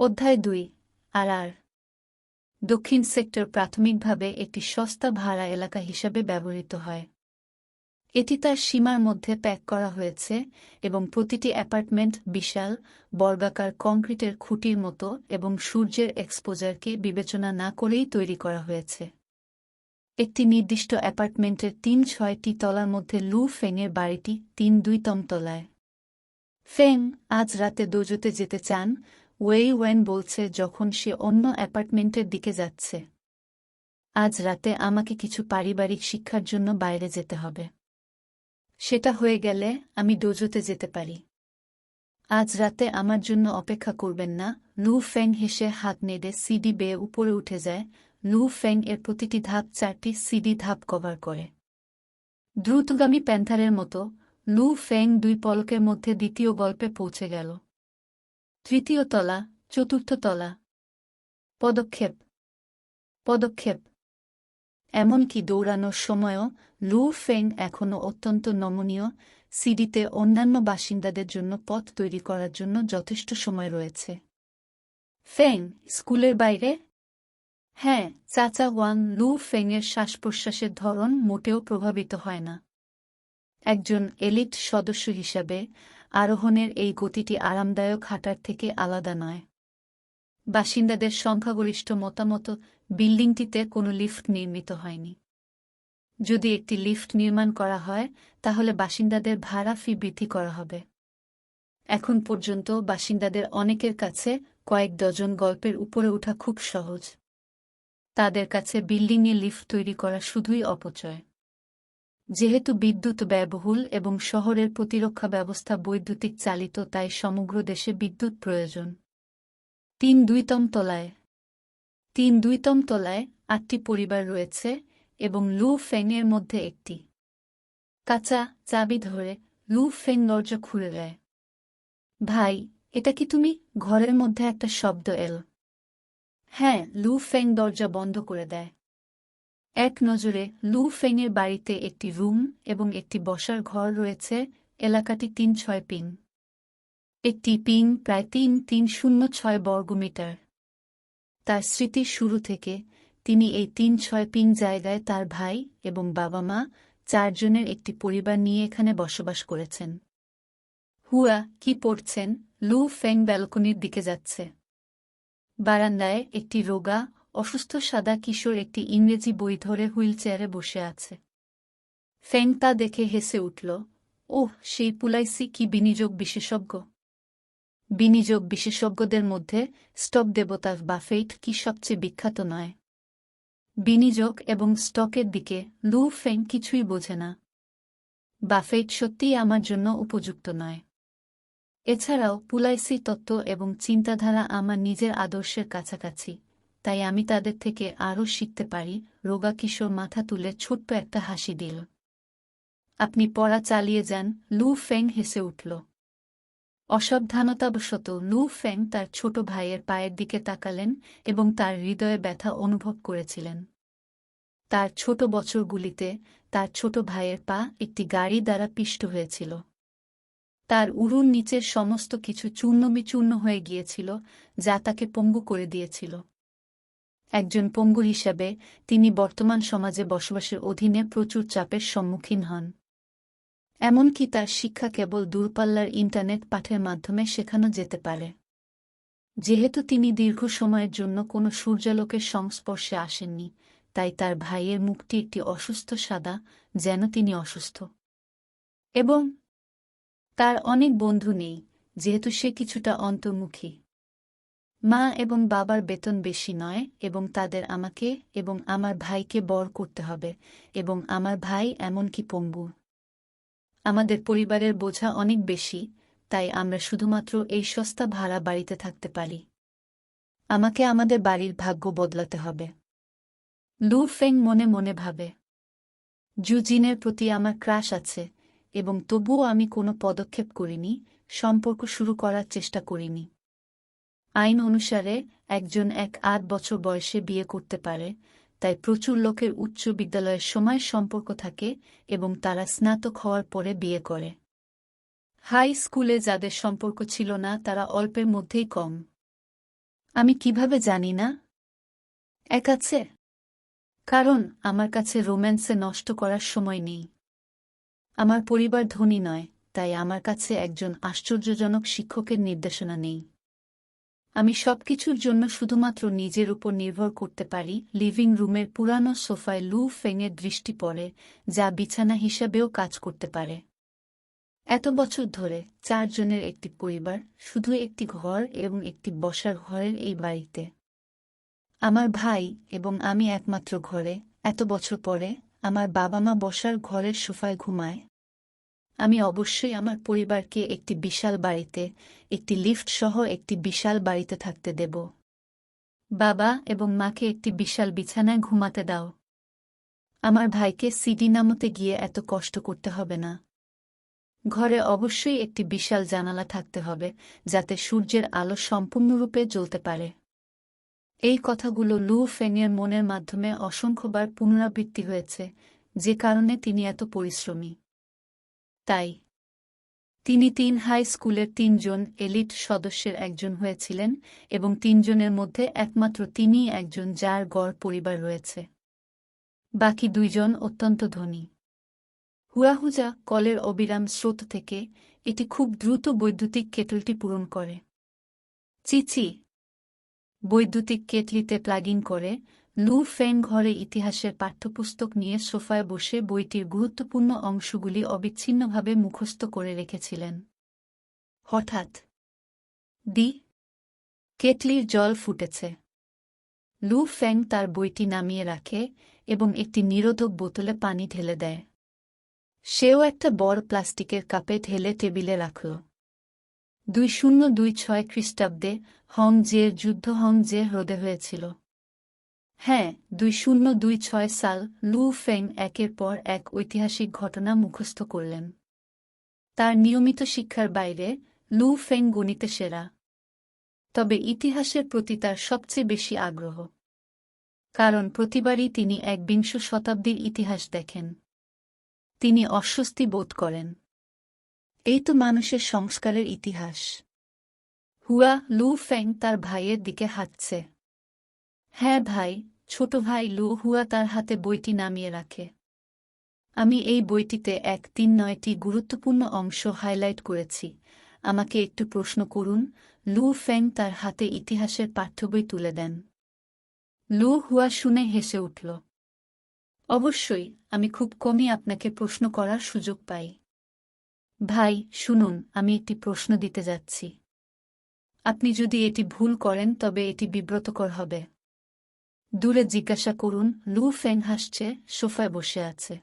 অধ্যায় দুই আর আর দক্ষিণ সেক্টর প্রাথমিকভাবে একটি সস্তা ভাড়া এলাকা হিসাবে ব্যবহৃত হয়। এটি তার সীমার মধ্যে প্যাক করা হয়েছে এবং প্রতিটি অ্যাপার্টমেন্ট বিশাল, বর্গাকার কংক্রিটের খুঁটির মতো এবং সূর্যের এক্সপোজারকে বিবেচনা না করেই তৈরি করা হয়েছে। একটি নির্দিষ্ট অ্যাপার্টমেন্টের তিন ছয়টি তলার মধ্যে লু ফেংয়ের বাড়িটি তিন দুইতম তলায়। ফেং আজ রাতে দোজোতে যেতে চান ওয়েই ওয়েন বলছে যখন সে অন্য অ্যাপার্টমেন্টের দিকে যাচ্ছে। আজ রাতে আমাকে কিছু পারিবারিক শিক্ষার জন্য বাইরে যেতে হবে। সেটা হয়ে গেলে আমি ডোজোতে যেতে পারি। আজ রাতে আমার জন্য অপেক্ষা করবেন না। লু ফেং হেসে হাত নেড়ে সিডি বেয়ে উপরে উঠে যায়। লু ফেং এর প্রতিটি ধাপ চারটি সিডি ধাপ কভার করে। দ্রুতগামী প্যান্থারের মতো লু ফেং দুই পলকের মধ্যে দ্বিতীয় গল্পে পৌঁছে গেল। তৃতীয় তলা, চতুর্থ তলা। পদক্ষেপ। পদক্ষেপ। এমনকি দৌড়ানোর সময়ও লু ফেং এখনও অত্যন্ত নমনীয়, সিডিতে অন্যান্য বাসিন্দাদের জন্য পথ তৈরি করার জন্য যথেষ্ট সময় রয়েছে। ফেং স্কুলের বাইরে? হ্যাঁ চাচা ওয়াং লু ফেংয়ের শ্বাস প্রশ্বাসের ধরন মোটেও প্রভাবিত হয় না। একজন এলিট সদস্য হিসাবে আরোহণের এই গতিটি আরামদায়ক হাঁটার থেকে আলাদা নয়। বাসিন্দাদের সংখ্যাগরিষ্ঠ মতামত, বিল্ডিংটিতে কোনো লিফট নির্মিত হয়নি। যদি একটি লিফট নির্মাণ করা হয়, তাহলে বাসিন্দাদের ভাড়া ফি বৃদ্ধি করা হবে। এখন পর্যন্ত বাসিন্দাদের অনেকের কাছে কয়েক ডজন গল্পের উপরে ওঠা খুব সহজ। তাদের কাছে বিল্ডিংয়ে লিফট তৈরি করা শুধুই অপচয়। যেহেতু বিদ্যুৎ ব্যয়বহুল এবং শহরের প্রতিরক্ষা ব্যবস্থা বৈদ্যুতিক চালিত, তাই সমগ্র দেশে বিদ্যুৎ প্রয়োজন। তিন দুইতম তলায়। তিন দুইতম তলায় আটটি পরিবার রয়েছে এবং লু ফেংয়ের মধ্যে একটি। কাঁচা চাবি ধরে লু ফেং দরজা খুলে দেয়। ভাই, এটা কি তুমি? ঘরের মধ্যে একটা শব্দ এল। হ্যাঁ লু ফেং দরজা বন্ধ করে দেয়। এক নজরে লু ফেংয়ের বাড়িতে একটি রুম এবং একটি বসার ঘর রয়েছে, এলাকাটি তিন ছয় পিং একটি পিং প্রায় তিন তিন শূন্য ছয় বর্গমিটার। তার স্মৃতির শুরু থেকে তিনি এই তিন ছয় পিং জায়গায় তার ভাই এবং বাবা মা চারজনের একটি পরিবার নিয়ে এখানে বসবাস করেছেন। হুয়া, কি পড়ছেন? লু ফেং ব্যালকনির দিকে যাচ্ছে। বারান্দায় একটি রোগা অসুস্থ সাদা কিশোর একটি ইংরেজি বই ধরে হুইল চেয়ারে বসে আছে। ফেং তা দেখে হেসে উঠল, ওহ, সেই পুলাইসি কি বিনিয়োগ বিশেষজ্ঞ? বিনিয়োগ বিশেষজ্ঞদের মধ্যে স্টক দেবতা বাফেট কি সবচেয়ে বিখ্যাত নয়। বিনিয়োগ এবং স্টকের দিকে লু ফেং কিছুই বোঝে না। বাফেট সত্যিই আমার জন্য উপযুক্ত নয়। এছাড়াও পুলাইসি তত্ত্ব এবং চিন্তাধারা আমার নিজের আদর্শের কাছাকাছি। তাই আমি তাদের থেকে আরও শিখতে পারি। রোগা কিশোর মাথা তুলে ছোট্ট একটা হাসি দিল। আপনি পড়া চালিয়ে যান, লু ফেং হেসে উঠল। অসাবধানতাবশত লু ফেং তার ছোট ভাইয়ের পায়ের দিকে তাকালেন এবং তার হৃদয়ে ব্যথা অনুভব করেছিলেন। তার ছোট বছরগুলিতে তার ছোট ভাইয়ের পা একটি গাড়ি দ্বারা পিষ্ট হয়েছিল। তার উড়ুর নিচের সমস্ত কিছু চূর্ণবিচূর্ণ হয়ে গিয়েছিল, যা তাকে পঙ্গু করে দিয়েছিল। একজন পঙ্গু হিসাবে, তিনি বর্তমান সমাজে বসবাসের অধীনে প্রচুর চাপের সম্মুখীন হন। এমনকি তার শিক্ষা কেবল দূরপাল্লার ইন্টারনেট পাঠের মাধ্যমে শেখানো যেতে পারে। যেহেতু তিনি দীর্ঘ সময়ের জন্য কোনো সূর্যালোকের সংস্পর্শে আসেননি, তাই তার ভাইয়ের মুখটি একটি অসুস্থ সাদা, যেন তিনি অসুস্থ। এবং তার অনেক বন্ধু নেই, যেহেতু সে কিছুটা অন্তর্মুখী। মা এবং বাবার বেতন বেশি নয় এবং তাদের আমাকে এবং আমার ভাইকে বর করতে হবে এবং আমার ভাই এমনকি পঙ্গু। আমাদের পরিবারের বোঝা অনেক বেশি, তাই আমরা শুধুমাত্র এই সস্তা ভাড়া বাড়িতে থাকতে পারি। আমাকে আমাদের বাড়ির ভাগ্য বদলাতে হবে। লু ফেং মনে মনে ভাবে জুজিনের প্রতি আমার ক্রাশ আছে এবং তবুও আমি কোনো পদক্ষেপ করিনি, সম্পর্ক শুরু করার চেষ্টা করিনি। আইন অনুসারে, একজন এক আট বছর বয়সে বিয়ে করতে পারে, তাই প্রচুর লোকের উচ্চ বিদ্যালয়ের সময় সম্পর্ক থাকে এবং তারা স্নাতক হওয়ার পরে বিয়ে করে। হাই স্কুলে যাদের সম্পর্ক ছিল না, তারা অল্পের মধ্যেই কম। আমি কীভাবে জানি না? এক আছে। কারণ, আমার কাছে রোম্যান্সে নষ্ট করার সময় নেই। আমার পরিবার ধনী নয়, তাই আমার কাছে একজন আশ্চর্যজনক শিক্ষকের নির্দেশনা নেই। আমি সবকিছুর জন্য শুধুমাত্র নিজের উপর নির্ভর করতে পারি। লিভিং রুমের পুরানো সোফায় লু ফেংয়ের দৃষ্টি পড়ে, যা বিছানা হিসাবেও কাজ করতে পারে। এত বছর ধরে চারজনের একটি পরিবার, শুধু একটি ঘর এবং একটি বসার ঘরের এই বাড়িতে। আমার ভাই এবং আমি একমাত্র ঘরে। এত বছর পরে আমার বাবা মা বসার ঘরের সোফায় ঘুমায়। আমি অবশ্যই আমার পরিবারকে একটি বিশাল বাড়িতে, একটি লিফট সহ একটি বিশাল বাড়িতে থাকতে দেব। বাবা এবং মাকে একটি বিশাল বিছানায় ঘুমাতে দাও। আমার ভাইকে সিডি নামতে গিয়ে এত কষ্ট করতে হবে না। ঘরে অবশ্যই একটি বিশাল জানালা থাকতে হবে, যাতে সূর্যের আলো সম্পূর্ণরূপে জ্বলতে পারে। এই কথাগুলো লু ফেনিয়ার মনের মাধ্যমে অসংখ্যবার পুনরাবৃত্তি হয়েছে, যে কারণে তিনি এত পরিশ্রমী। তাই। তিনি তিন হাই স্কুলের তিনজন এলিট সদস্যের একজন হয়েছিলেন এবং তিনজনের মধ্যে একমাত্র তিনিই একজন যার গড় পরিবার রয়েছে। বাকি দুইজন অত্যন্ত ধনী। হুয়াহুজা কলের অবিরাম স্রোত থেকে এটি খুব দ্রুত বৈদ্যুতিক কেটলটি পূরণ করে। চিচি। বৈদ্যুতিক কেটলিতে প্লাগিং করে লু ফেং ঘরে ইতিহাসের পাঠ্যপুস্তক নিয়ে সোফায় বসে বইটির গুরুত্বপূর্ণ অংশগুলি অবিচ্ছিন্নভাবে মুখস্থ করে রেখেছিলেন। হঠাৎ দি কেটলির জল ফুটেছে। লু ফেং তার বইটি নামিয়ে রাখে এবং একটি নিরোধক বোতলে পানি ঢেলে দেয়। সেও একটা বড় প্লাস্টিকের কাপে ঢেলে টেবিলে রাখল। দুই শূন্য দুই ছয় খ্রিস্টাব্দে হং জের যুদ্ধ হং জে হ্রদে হয়েছিল। হ্যাঁ দুই শূন্য দুই ছয় সাল লু ফেং একের পর এক ঐতিহাসিক ঘটনা মুখস্থ করলেন। তার নিয়মিত শিক্ষার বাইরে লু ফেং গণিতে সেরা। তবে ইতিহাসের প্রতি তার সবচেয়ে বেশি আগ্রহ। কারণ প্রতিবারই তিনি এক বিংশ শতাব্দীর ইতিহাস দেখেন। তিনি অস্বস্তি বোধ করেন। এই তো মানুষের সংস্কারের ইতিহাস। হুয়া লু ফেং তার ভাইয়ের দিকে হাঁটছে। হ্যাঁ ভাই, ছোট ভাই লু হুয়া তার হাতে বইটি নামিয়ে রাখে। আমি এই বইটিতে এক তিন নয়টি গুরুত্বপূর্ণ অংশ হাইলাইট করেছি। আমাকে একটু প্রশ্ন করুন, লু ফেং তার হাতে ইতিহাসের পাঠ্যবই তুলে দেন। লু হুয়া শুনে হেসে উঠল, অবশ্যই, আমি খুব কমই আপনাকে প্রশ্ন করার সুযোগ পাই। ভাই, শুনুন, আমি একটি প্রশ্ন দিতে যাচ্ছি। আপনি যদি এটি ভুল করেন, তবে এটি বিব্রতকর হবে। দূরে জিজ্ঞাসা করুন, লু ফেং হাসছে, সোফায় বসে আছে।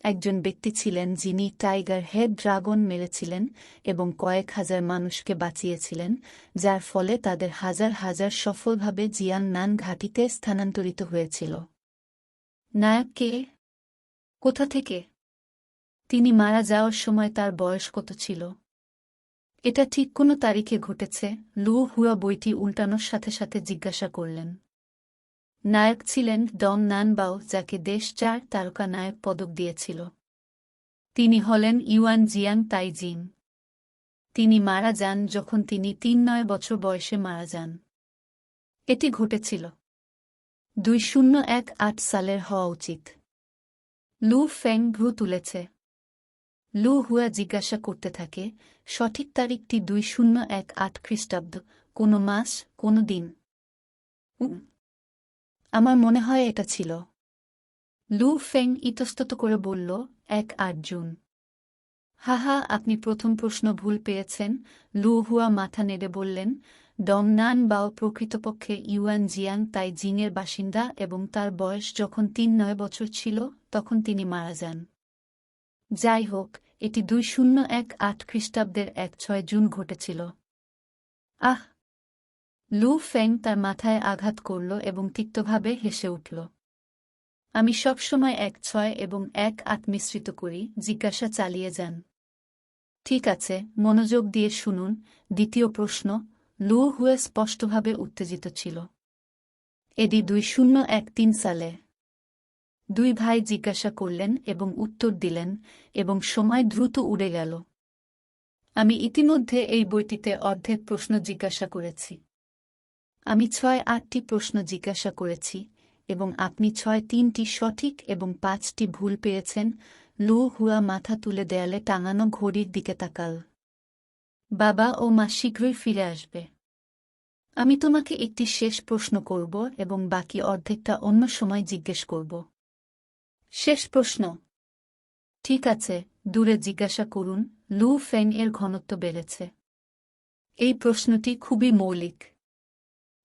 একজন ব্যক্তি ছিলেন যিনি টাইগার হেড ড্রাগন মেরেছিলেন এবং কয়েক হাজার মানুষকে বাঁচিয়েছিলেন, যার ফলে তাদের হাজার হাজার সফলভাবে জিয়ান নান ঘাটিতে স্থানান্তরিত হয়েছিল। নায়ক কে? কোথা থেকে? তিনি মারা যাওয়ার সময় তার বয়স কত ছিল? এটা ঠিক কোনো তারিখে ঘটেছে? লু হুয়া বইটি উল্টানোর সাথে সাথে জিজ্ঞাসা করলেন। নায়ক ছিলেন ডন নানবাও যাকে দেশ চার তারকা নায়ক পদক দিয়েছিল। তিনি হলেন ইউয়ান জিয়াং তাইজিন তিনি মারা যান যখন তিনি তিন নয় বছর বয়সে মারা যান। এটি ঘটেছিল। দুই শূন্য এক আট সালের হওয়া উচিত। লু ফেং ভ্রু তুলেছে। লু হুয়া জিজ্ঞাসা করতে থাকে, সঠিক তারিখটি দুই শূন্য এক আট খ্রিস্টাব্দ, কোনো মাস, কোনো দিন। আমার মনে হয় এটা ছিল। লু ফেং ইতস্তত করে বলল, এক আট জুন হাহা, আপনি প্রথম প্রশ্ন ভুল পেয়েছেন। লু হুয়া মাথা নেড়ে বললেন ডংনান বাও প্রকৃতপক্ষে ইউয়ান জিয়াং তাই জিংয়ের বাসিন্দা এবং তার বয়স যখন তিন নয় বছর ছিল, তখন তিনি মারা যান। যাই হোক, এটি দুই শূন্য এক আট খ্রিস্টাব্দের এক ছয় জুন ঘটেছিল। আহ লু ফেং তার মাথায় আঘাত করল এবং তিক্তভাবে হেসে উঠল। আমি সবসময় এক ছয় এবং এক আট মিশ্রিত করি, জিজ্ঞাসা চালিয়ে যান। ঠিক আছে, মনোযোগ দিয়ে শুনুন, দ্বিতীয় প্রশ্ন, লু হুয়ে স্পষ্টভাবে উত্তেজিত ছিল। এদি দুই শূন্য এক তিন সালে। দুই ভাই জিজ্ঞাসা করলেন এবং উত্তর দিলেন এবং সময় দ্রুত উড়ে গেল। আমি ইতিমধ্যে এই বইটিতে অর্ধেক প্রশ্ন জিজ্ঞাসা করেছি। আমি ছয়, আটটি প্রশ্ন জিজ্ঞাসা করেছি এবং আপনি ছয়, তিনটি সঠিক এবং পাঁচটি ভুল পেয়েছেন। লু হুয়া মাথা তুলে দেয়ালে টাঙানো ঘড়ির দিকে তাকাল। বাবা ও মা শীঘ্রই ফিরে আসবে। আমি তোমাকে একটি শেষ প্রশ্ন করব এবং বাকি অর্ধেকটা অন্য সময় জিজ্ঞেস করব। শেষ প্রশ্ন। ঠিক আছে, দূরে জিজ্ঞাসা করুন। লু ফেং এর ঘনত্ব বেড়েছে। এই প্রশ্নটি খুবই মৌলিক।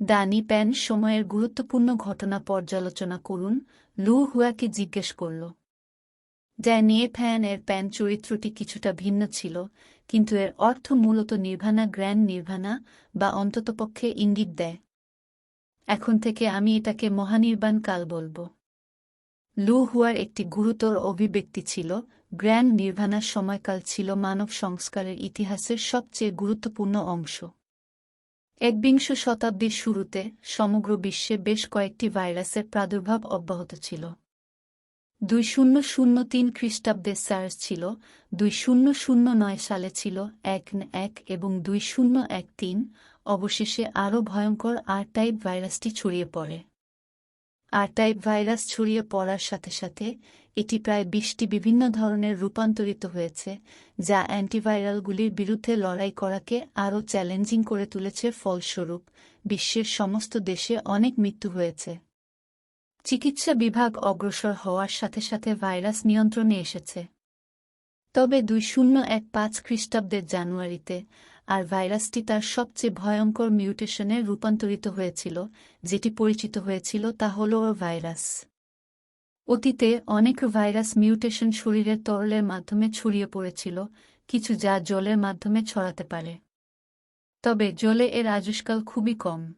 দানি প্যান সময়ের গুরুত্বপূর্ণ ঘটনা পর্যালোচনা করুন। লু হুয়াকে জিজ্ঞেস করল ড্যানিয়ে ফ্যান এর প্যান চরিত্রটি কিছুটা ভিন্ন ছিল, কিন্তু এর অর্থ মূলত নির্ভানা গ্র্যান্ড নির্ভানা বা অন্ততপক্ষে ইঙ্গিত দেয়। এখন থেকে আমি এটাকে মহানির্বাণ কাল বলব। লু হুয়ার একটি গুরুতর অভিব্যক্তি ছিল গ্র্যান্ড নির্ভানার সময়কাল ছিল মানব সংস্কারের ইতিহাসের সবচেয়ে গুরুত্বপূর্ণ অংশ। একবিংশ শতাব্দীর শুরুতে সমগ্র বিশ্বে বেশ কয়েকটি ভাইরাসের প্রাদুর্ভাব অব্যাহত ছিল। দুই শূন্য শূন্য তিন খ্রিস্টাব্দে সার্স ছিল, দুই শূন্য শূন্য নয় সালে ছিল এক এক এবং দুই শূন্য এক তিন, অবশেষে আরও ভয়ঙ্কর আর টাইপ ভাইরাসটি ছড়িয়ে পড়ে। আর টাইপ ভাইরাস ছড়িয়ে পড়ার সাথে সাথে এটি প্রায় বিশটি বিভিন্ন ধরনের রূপান্তরিত হয়েছে, যা অ্যান্টিভাইরালগুলির বিরুদ্ধে লড়াই করাকে আরও চ্যালেঞ্জিং করে তুলেছে। ফলস্বরূপ, বিশ্বের সমস্ত দেশে অনেক মৃত্যু হয়েছে। চিকিৎসা বিভাগ অগ্রসর হওয়ার সাথে সাথে ভাইরাস নিয়ন্ত্রণে এসেছে। তবে দুই শূন্য এক পাঁচ খ্রিস্টাব্দের জানুয়ারিতে আর ভাইরাসটি তার সবচেয়ে ভয়ঙ্কর মিউটেশনে রূপান্তরিত হয়েছিল, যেটি পরিচিত হয়েছিল তা হল ভাইরাস। অতীতে অনেক ভাইরাস মিউটেশন শরীরের তরলের মাধ্যমে ছড়িয়ে পড়েছিল, কিছু যা জলের মাধ্যমে ছড়াতে পারে। তবে জলে এর আজুষ্কাল খুবই কম।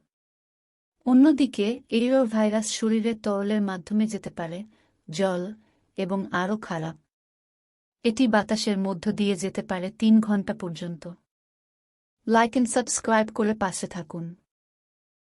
অন্যদিকে, এরও ভাইরাস শরীরের তরলের মাধ্যমে যেতে পারে, জল, এবং আরও খারাপ। এটি বাতাসের মধ্য দিয়ে যেতে পারে তিন ঘণ্টা পর্যন্ত। লাইক এন্ড সাবস্ক্রাইব করে পাশে থাকুন।